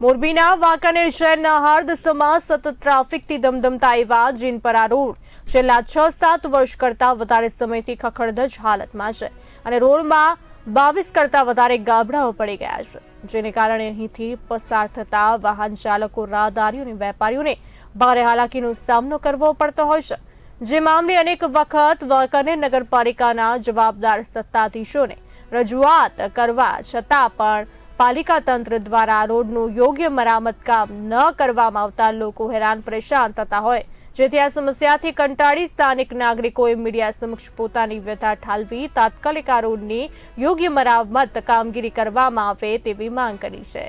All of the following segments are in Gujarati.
મોરબીના વાંકાનેર શહેરના હાર્દસમાં સતત ટ્રાફિકથી ધમધમતા એવા જીનપરા રોડ છેલ્લા છ સાત વર્ષ કરતા વધારે સમયથી ખખડધજ હાલતમાં છે અને રોડમાં બાવીસ કરતા વધારે ગાબડાઓ પડી ગયા છે. જેને કારણે અહીંથી પસાર થતા વાહન ચાલકો, રાહદારીઓ અને વેપારીઓને ભારે હાલાકીનો સામનો કરવો પડતો હોય છે. જે મામલે અનેક વખત વાંકાનેર નગરપાલિકાના જવાબદાર સત્તાધીશોને રજૂઆત કરવા છતાં પણ પાલિકા તંત્ર દ્વારા રોડનું યોગ્ય મરામત કામ ન કરવામાં આવતા લોકો હેરાન પરેશાન થતા હોય. જેથી આ સમસ્યાથી કંટાળી સ્થાનિક નાગરિકોએ મીડિયા સમક્ષ પોતાની વ્યથા ઠાલવી, તાત્કાલિક આ રોડની યોગ્ય મરામત કામગીરી કરવામાં આવે તેવી માંગ કરી છે.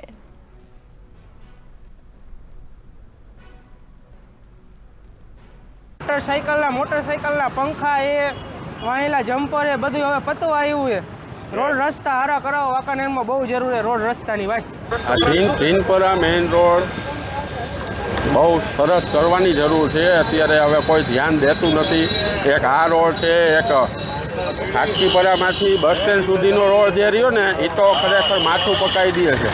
મોટરસાઇકલના મોટરસાઇકલના પંખા એ વાહેલા જમ્પર એ બધું હવે પતવા આવ્યું છે. રોડ રસ્તા હારા કરાવો વાંકાનેરમાં બહુ જરૂર છે રોડ રસ્તાની, ભાઈ. ભીન ભીનપરા મેઇન રોડ. બહુ સરસ કરવાની જરૂર છે. અત્યારે હવે કોઈ ધ્યાન દેતું નથી. એક આ રોડ છે, એક ખાટકીપરામાંથી બસ સ્ટેન્ડ સુધીનો રોડ જે રહ્યો ને એ તો ખરેખર માથું પકાવી દે છે.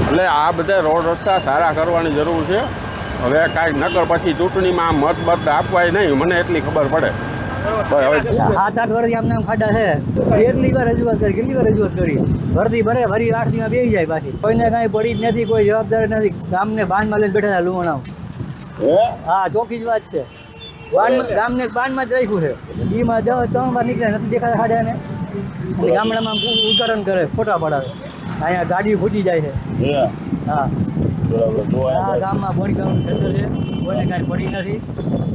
એટલે આ બધા રોડ રસ્તા સારા કરવાની જરૂર છે. હવે કાંઈક નકર પછી ચૂંટણીમાં મત બત આપવાય નહીં, મને એટલી ખબર પડે. સાત આઠ વર્ષથી આમ નામ ખાડા છે. કેટલી વાર રજૂઆત કરી કેટલી વાર રજૂઆત કરી? ભરતી ભરે ભરી આઠ દિવસ બેસી જાય પાછી. કોઈને કાંઈ પડી જ નથી કોઈ જવાબદારી નથી. ગામને બાંધમાં લઈને બેઠા લુવણાવ હા? ચોખ્ખી જ વાત છે. ગામને બાંધમાં જ રાખ્યું છે. એમાં ત્રણ વાર નીકળે નથી દેખાતા ખાડાને ગામડામાં ઉચ્ચારણ કરે ફોટા પડાવે. અહીંયા ગાડી ફૂટી જાય છે. હા. આ ગામમાં બોડી ગામનું ખેતર છે. કોઈને કાંઈ પડી નથી.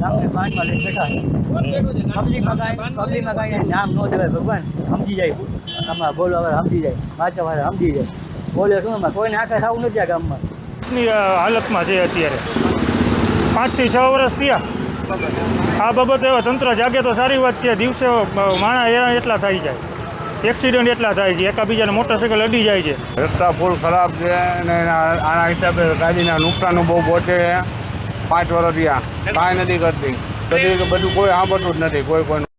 ગામને બાંધમાં લઈને બેઠા છે. પબ્લિકમાં કાંઈ પબ્લિકમાં કાંઈ નામ ન દેવાય ભગવાન. સમજી જાય. આમાં બોલો હવે સમજી જાય. વાંચા વાંચા સમજી જાય. બોલે શું એમાં? કોઈને આખા થવું નથી આ ગામમાં. ની હાલતમાં છે અત્યારે. પાંચથી છ વર્ષ થયા. આ બાબતે હવે તંત્ર જાગે તો સારી વાત છે. દિવસે માણા માણસ એટલા થઈ જાય. એક્સિડન્ટ એટલા થાય છે, એકાબીજાને મોટરસાઇકલ અડી જાય છે. રસ્તા ફૂલ ખરાબ છે અને આના હિસાબે ગાડીના નુકસાન બહુ પહોંચે પાંચ વર્ષ રહ્યા કાંઈ નથી કરતી. બધું કોઈ સાંભળતું જ નથી, કોઈ કોઈ